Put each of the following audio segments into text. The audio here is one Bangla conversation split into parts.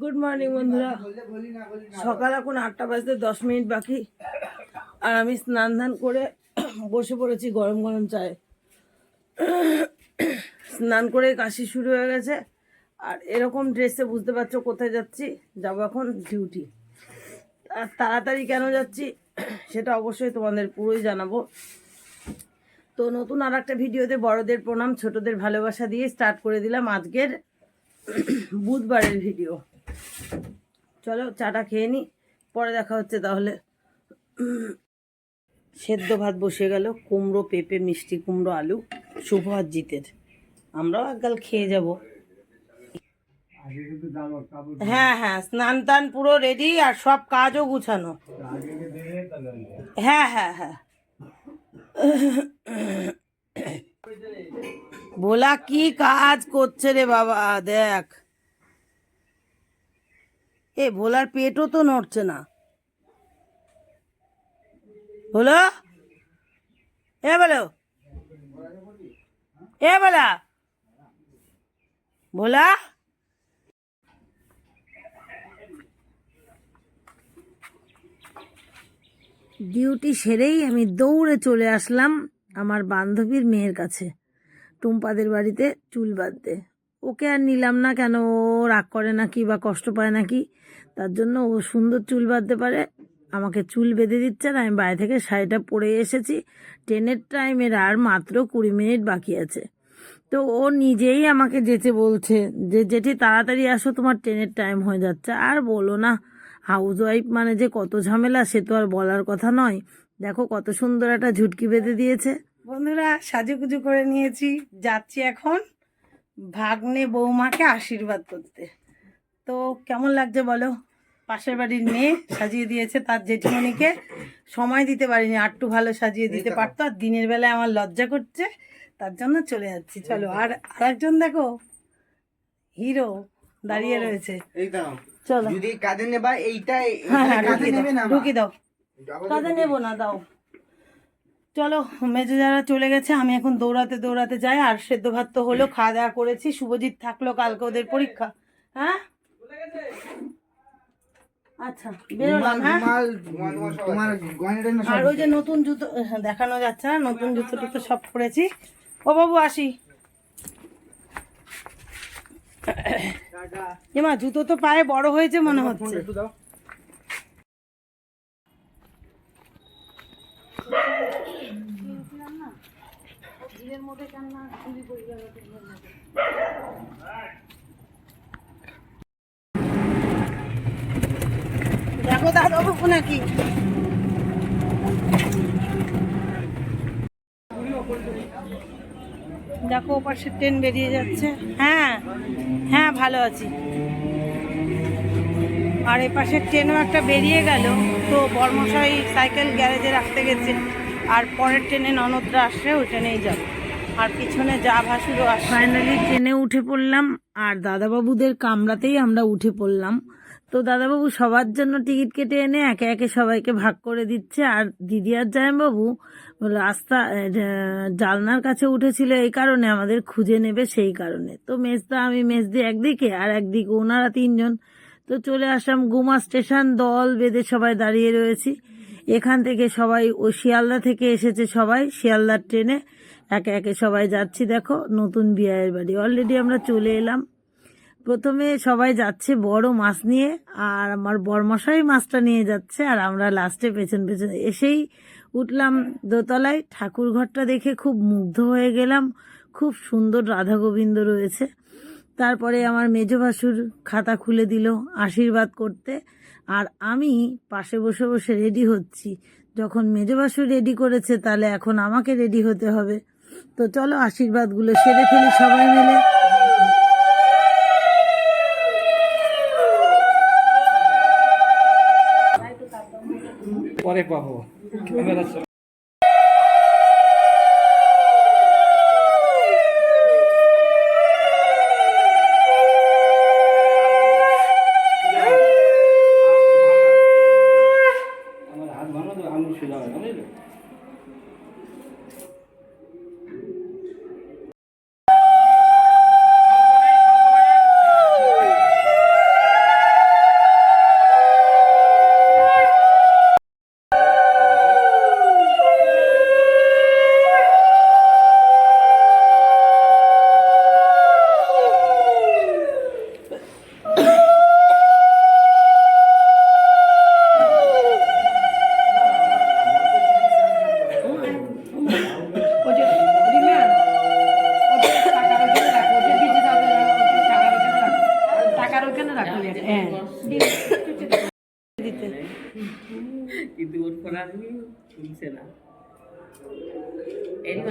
গুড মর্নিং বন্ধুরা। সকাল এখন আটটা বাজতে দশ মিনিট বাকি। আর আমি স্নান ধান করে বসে পড়েছি গরম গরম চায়ে। স্নান করে কাশি শুরু হয়ে গেছে। আর এরকম ড্রেসে বুঝতে পারছ কোথায় যাচ্ছি? যাব এখন ডিউটি আর তাড়াতাড়ি কেন যাচ্ছি সেটা অবশ্যই তোমাদের পুরোই জানাব। তো নতুন আর একটা ভিডিওতে বড়দের প্রণাম ছোটদের ভালোবাসা দিয়ে স্টার্ট করে দিলাম আজকের বুধবারের ভিডিও চলো চাটা খেয়ে নি, পরে দেখা হচ্ছে তাহলে। সেদ্ধ ভাত বসে গেল, কুমড়ো, পেঁপে, মিষ্টি কুমড়ো, আলু, শুভ আর জিতের। আমরাও একগাল খেয়ে যাব। হ্যাঁ হ্যাঁ স্নান টান পুরো রেডি আর সব কাজও গুছানো। হ্যাঁ হ্যাঁ হ্যাঁ। ভোলা কি কাজ করছে রে বাবা, দেখ। এ ভোলার পেটও তো নড়ছে না। হলো এ বলো। এ বলা। ভোলা? ডিউটি সেরেই আমি দৌড়ে চলে আসলাম আমার বান্ধবীর মেয়ের কাছে। টুম্পাদের বাড়িতে চুল বাঁধতে। ওকে আর নিলাম না কেন? ও রাগ করে নাকি বা কষ্ট পায় নাকি? তার জন্য ও সুন্দর চুল বাঁধতে পারে। আমাকে চুল বেঁধে দিচ্ছে আর আমি বাইরে থেকে শাড়িটা পরে এসেছি। ট্রেনের টাইমের আর মাত্র কুড়ি মিনিট বাকি আছে। তো ও নিজেই আমাকে যেতে বলছে যে যেটি তাড়াতাড়ি আসো, তোমার ট্রেনের টাইম হয়ে যাচ্ছে। আর বলো না হাউস ওয়াইফ মানে যে কত ঝামেলা, সে তো আর বলার কথা নয়। দেখো কত সুন্দর একটা ঝুটকি বেঁধে দিয়েছে। বন্ধুরা, সাজুগুজু করে নিয়েছি। যাচ্ছি এখন। ভাগ্নে বৌমাকে আশীর্বাদ করতে। তো কেমন লাগছে বলো? পাশের বাড়ির মেয়ে সাজিয়ে দিয়েছে তার জেঠিমণিকে। সময় দিতে পারিনি আরটু ভালো সাজিয়ে দিতে পারতো আর দিনের বেলায় আমার লজ্জা করছে তার জন্য চলে যাচ্ছি। চলো আর আরেকজন দেখো হিরো দাঁড়িয়ে রয়েছে। দাও চলো। যদি কাঁধে নেবা এইটা হ্যাঁ হ্যাঁ ঢুকিয়ে দাও কাঁধে নেব না দাও। চলো মেজে যারা চলে গেছে আমি এখন দৌড়াতে দৌড়াতে যাই আর সেদ্ধ ভাত তো হলো খাওয়া দাওয়া করেছি শুভজিৎ থাকল কালকে ওদের পরীক্ষা। হ্যাঁ? আচ্ছা বেরোলাম হ্যাঁ? আর ওই যে নতুন জুতো হ্যাঁ, দেখানো যাচ্ছে না নতুন জুতো টুতো সব পরেছি। ও বাবু আসি। এমা জুতো তো পায়ে বড় হয়েছে মনে হচ্ছে। দেখো দাদা বাবু নাকি। দেখো ওপাশে ট্রেন বেরিয়ে যাচ্ছে। হ্যাঁ হ্যাঁ ভালো আছি। আর এপাশের ট্রেনও একটা বেরিয়ে গেল। তো বর্মশাই সাইকেল গ্যারেজে রাখতে গেছে। আর পরের ট্রেনে ননদরা আসলে ওই ট্রেনেই যাবে। আর পিছনে যা ভাসুরও আসে। ফাইনালি ট্রেনে উঠে পড়লাম, আর দাদাবাবুদের কামরাতেই আমরা উঠে পড়লাম। তো দাদাবাবু সবার জন্য টিকিট কেটে এনে একে একে সবাইকে ভাগ করে দিচ্ছে, আর দিদি আর জামাইবাবু রাস্তা জালনার কাছে উঠেছিল এই কারণে, আমাদের খুঁজে নেবে সেই কারণে। তো মেজদা, আমি মেজদি একদিকে, আর একদিকে ওনারা তিনজন। তো চলে আসলাম গুমা স্টেশন, দল বেঁধে সবাই দাঁড়িয়ে রয়েছি। এখান থেকে সবাই ও শিয়ালদা থেকে এসেছে সবাই। শিয়ালদার ট্রেনে একে একে সবাই যাচ্ছি, দেখো, নতুন বিয়ের বাড়ি। অলরেডি আমরা চলে এলাম। প্রথমে সবাই যাচ্ছে বড় মাছ নিয়ে, আর আমার বরমশাই মাছটা নিয়ে যাচ্ছে, আর আমরা লাস্টে পেছন পেছন এসেই উঠলাম দোতলায়। ঠাকুর ঘরটা দেখে খুব মুগ্ধ হয়ে গেলাম। খুব সুন্দর রাধা গোবিন্দ রয়েছে। তারপরে আমার মেজ ভাসুর খাতা খুলে দিল আশীর্বাদ করতে। আর আমি পাশে বসে বসে রেডি হচ্ছি। যখন মেজবাসু রেডি করেছে, তাহলে এখন আমাকে রেডি হতে হবে। তো চলো আশীর্বাদগুলো সেরে ফেলি সবাই মিলে। পরে পাবো। ক্যামেরা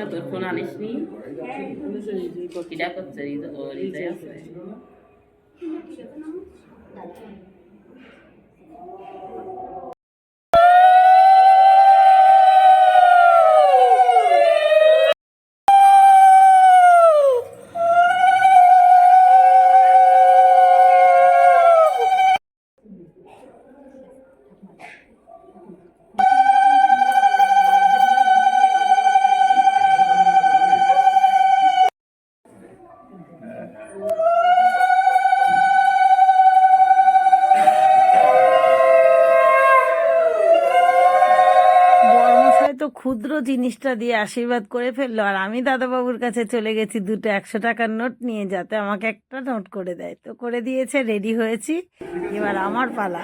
তোর ফোন আনিস নি কিটা করছে রিজা- ও রিজাই আছে। ক্ষুদ্র জিনিসটা দিয়ে আশীর্বাদ করে ফেলল। আর আমি দাদাবাবুর কাছে চলে গেছি দুটো একশো টাকার নোট নিয়ে, যাতে আমাকে একটা নোট করে দেয়। তো করে দিয়েছে, রেডি হয়েছি। এবার আমার পালা।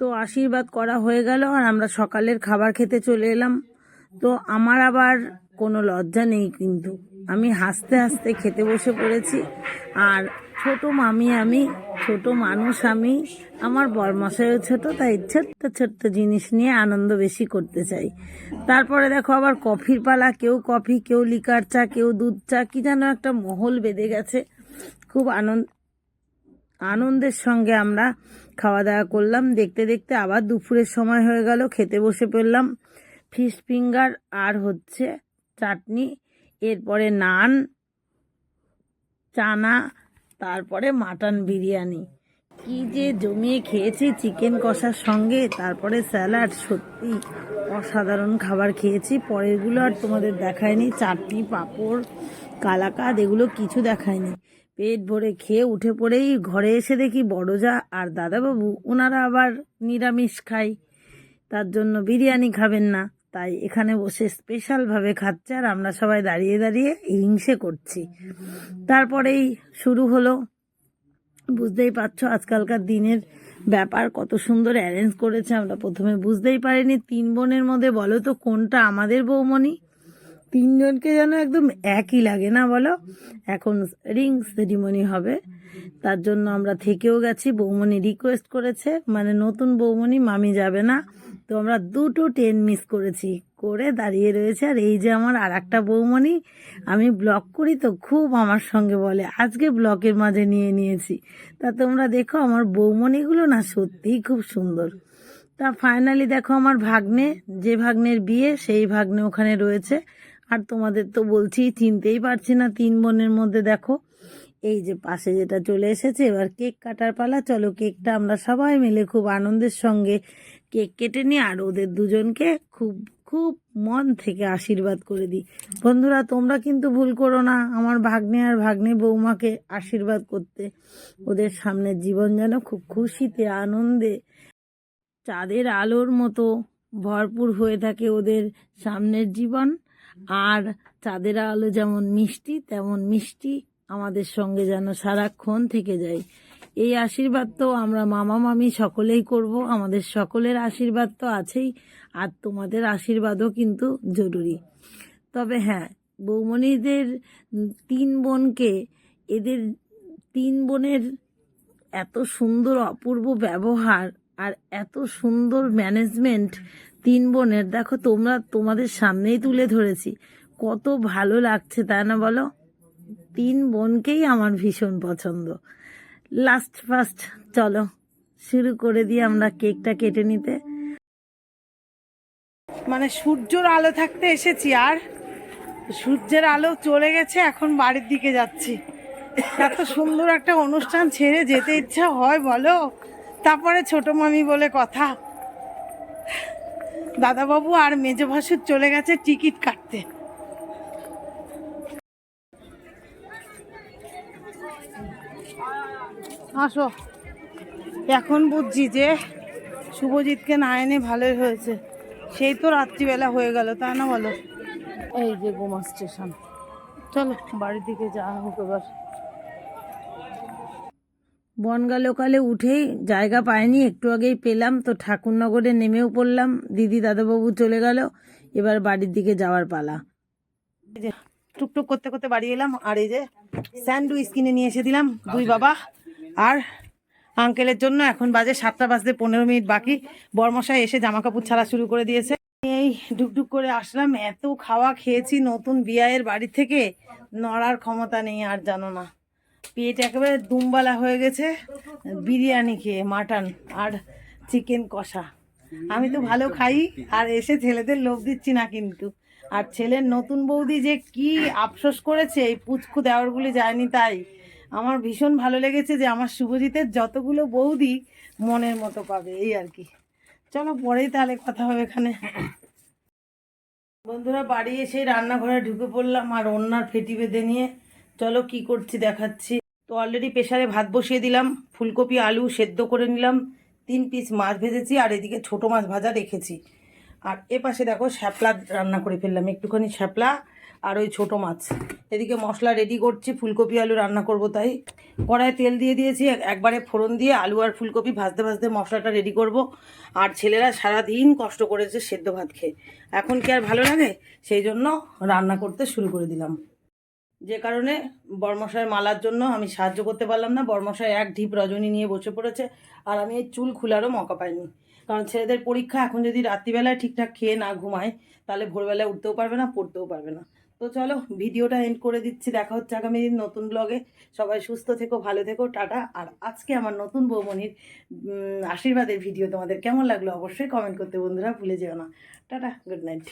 তো আশীর্বাদ করা হয়ে গেল আর আমরা সকালের খাবার খেতে চলে এলাম। তো আমার আবার কোনো লজ্জা নেই কিন্তু। আমি হাসতে হাসতে খেতে বসে পড়েছি আর ছোট মামি আমি, ছোট মানুষ আমি, আমার বরমশাইও ছোট, তাই ছোট্ট ছোট্ট জিনিস নিয়ে আনন্দ বেশি করতে চাই। তারপরে দেখো আবার কফির পালা, কেউ কফি, কেউ লিকার চা, কেউ দুধ চা, কি যেন একটা মহল বেঁধে গেছে। খুব আনন্দ, আনন্দের সঙ্গে আমরা খাওয়া দাওয়া করলাম, দেখতে দেখতে আবার দুপুরের সময় হয়ে গেল, খেতে বসে পড়লাম। ফিশ ফিঙ্গার আর হচ্ছে চাটনি, এরপরে নান, চানা, তারপরে মাটন বিরিয়ানি। কি যে জমিয়ে খেয়েছি চিকেন কষার সঙ্গে, তারপরে স্যালাড, সত্যি অসাধারণ খাবার খেয়েছি। পরেরগুলো আর তোমাদের দেখায়নি চাটনি, পাঁপড়, কালাকাদ, এগুলো কিছু দেখায়নি পেট ভরে খেয়ে উঠে পড়েই ঘরে এসে দেখি বড়জা আর দাদাবাবু ওনারা আবার নিরামিষ খায়। তার জন্য বিরিয়ানি খাবেন না। তাই এখানে বসে স্পেশালভাবে খাচ্ছে আর আমরা সবাই দাঁড়িয়ে দাঁড়িয়ে হিংসে করছি। তারপরেই শুরু হলো। বুঝতেই পারছ আজকালকার দিনের ব্যাপার, কত সুন্দর অ্যারেঞ্জ করেছে। আমরা প্রথমে বুঝতেই পারিনি তিন বোনের মধ্যে বলো তো কোনটা আমাদের বৌমণি? তিনজনকে যেন একদম একই লাগে, না বলো? এখন রিং সেরিমনি হবে। তার জন্য আমরা থেকেও গেছি। বৌমণি রিকোয়েস্ট করেছে। মানে নতুন বৌমণি মামি যাবে না। তো আমরা দুটো ট্রেন মিস করেছি। করে দাঁড়িয়ে রয়েছে। আর এই যে আমার আর একটা বৌমণি আমি ব্লগ করি তো খুব আমার সঙ্গে বলে। আজকে ব্লকের মাঝে নিয়ে নিয়েছি। তা তোমরা দেখো, আমার বৌমণিগুলো না সত্যিই খুব সুন্দর। তা ফাইনালি দেখো আমার ভাগ্নে, যে ভাগ্নের বিয়ে, সেই ভাগ্নে ওখানে রয়েছে। আর তোমাদের তো বলছি, চিনতেই পারছি না তিন বোনের মধ্যে, দেখো। এই যে পাশে যেটা চলে এসেছে, এবার কেক কাটার পালা। চলো কেকটা আমরা সবাই মিলে খুব আনন্দের সঙ্গে কেক কেটে নিই, আর ওদের দুজনকে খুব খুব মন থেকে আশীর্বাদ করে দিই। বন্ধুরা, তোমরা কিন্তু ভুল করো না, আমার ভাগ্নে আর ভাগ্নে বৌমাকে আশীর্বাদ করতে। ওদের সামনের জীবন যেন খুব খুশিতে, আনন্দে, চাঁদের আলোর মতো ভরপুর হয়ে থাকে ওদের সামনের জীবন। আর চাঁদের আলো যেমন মিষ্টি, তেমন মিষ্টি আমাদের সঙ্গে যেন সারাক্ষণ থেকে যায়। এই আশীর্বাদ তো আমরা মামা, মামি সকলেই করব। আমাদের সকলের আশীর্বাদ তো আছেই, আর তোমাদের আশীর্বাদও কিন্তু জরুরি। তবে হ্যাঁ বৌমণিদের তিন বোনকে, এদের তিন বোনের এত সুন্দর অপূর্ব ব্যবহার আর এত সুন্দর ম্যানেজমেন্ট তিন বোনের, দেখো তোমরা তোমাদের সামনেই তুলে ধরেছি। কত ভালো লাগছে, তাই না বলো? তিন বোনকেই আমার ভীষণ পছন্দ। লাস্ট ফার্স্ট চলো, শুরু করে দিয়ে আমরা কেকটা কেটে নিতে। মানে সূর্যর আলো থাকতে এসেছি আর। সূর্যের আলো চলে গেছে, এখন বাড়ির দিকে যাচ্ছি। এত সুন্দর একটা অনুষ্ঠান ছেড়ে যেতে ইচ্ছা হয়, বলো? তারপরে ছোট মামি বলে কথা। দাদাবাবু আর মেজো ভাসুর চলে গেছে টিকিট কাটতে। আসো। এখন বুঝছি যে শুভজিৎকে না এনে ভালোই হয়েছে। সেই তো রাত্রিবেলা হয়ে গেল তা না বলো? এই যে গোমা স্টেশন। চলো, বাড়ির দিকে যাওয়া হোক এবার। বনগা লোকালে উঠেই জায়গা পাইনি, একটু আগেই পেলাম, তো ঠাকুরনগরে নেমেও পড়লাম, দিদি দাদাবাবু চলে গেল, এবার বাড়ির দিকে যাওয়ার পালা। টুকটুক করতে করতে বাড়ি এলাম, আর এই যে স্যান্ডউইচ কিনে নিয়ে এসে দিলাম দুই বাবা, আর আঙ্কেলের জন্য এখন বাজে সাতটা বাজতে পনেরো মিনিট বাকি, বরমশাই এসে জামা কাপড় ছাড়া শুরু করে দিয়েছে। এই ডুকডুক করে আসলাম, এত খাওয়া খেয়েছি, নতুন বিয়ায়ের বাড়ি থেকে নড়ার ক্ষমতা নেই, আর জানো না। পেট একেবারে দুমবালা হয়ে গেছে। বিরিয়ানি খেয়ে, মাটন আর চিকেন কষা। আমি তো ভালো খাই, আর এসে ছেলেদের লোভ দিচ্ছি না কিন্তু। আর ছেলের নতুন বৌদি যে কি আফসোস করেছে, এই পুচকু দেওয়ারগুলি যায়নি তাই। আমার ভীষণ ভালো লেগেছে যে আমার শুভজিতের যতগুলো বৌদি মনের মতো পাবে, এই আর কি। চলো পরেই তাহলে কথা হবে এখানে। বন্ধুরা, বাড়ি এসে রান্নাঘরে ঢুকে পড়লাম আর অন্যার ফেটি বেঁধে নিয়ে চলো কি করছি দেখাচ্ছি। তো অলরেডি প্রেশারে ভাত বসিয়ে দিলাম, ফুলকপি, আলু সেদ্ধ করে নিলাম, তিন পিস মাছ ভেজেছি আর এদিকে ছোট মাছ ভাজা রেখেছি। আর এ পাশে দেখো শ্যাপলা রান্না করে ফেললাম, একটুখানি শ্যাপলা আর ওই ছোট মাছ। এদিকে মশলা রেডি করছি, ফুলকপি, আলু রান্না করব তাই। কড়ায় তেল দিয়ে দিয়েছি একবারে ফোড়ন দিয়ে আলু আর ফুলকপি ভাজতে ভাজতে মশলাটা রেডি করব। আর ছেলেরা সারা দিন কষ্ট করেছে সেদ্ধ ভাত খেয়ে। এখন কি আর ভালো লাগে? সেই জন্য রান্না করতে শুরু করে দিলাম। যে কারণে বর্মশায়ের মালার জন্য আমি সাহায্য করতে পারলাম না। বর্মশায় এক ঢিপ রজনী নিয়ে বসে পড়েছে আর আমি এই চুল খোলারও মকা পাইনি। কারণ ছেলেদের পরীক্ষা এখন যদি রাত্রিবেলায় ঠিকঠাক খেয়ে না ঘুমায়, তাহলে ভোরবেলায় উঠতেও পারবে না, পড়তেও পারবে না। তো চলো, ভিডিওটা এন্ড করে দিচ্ছি। দেখা হচ্ছে আগামী দিন নতুন ব্লগে সবাই সুস্থ থেকো, ভালো থেকো, টাটা। আর আজকে আমার নতুন বৌমনির আশীর্বাদের ভিডিও তোমাদের কেমন লাগল অবশ্যই কমেন্ট করতে বন্ধুরা ভুলে যেও না। Tata good night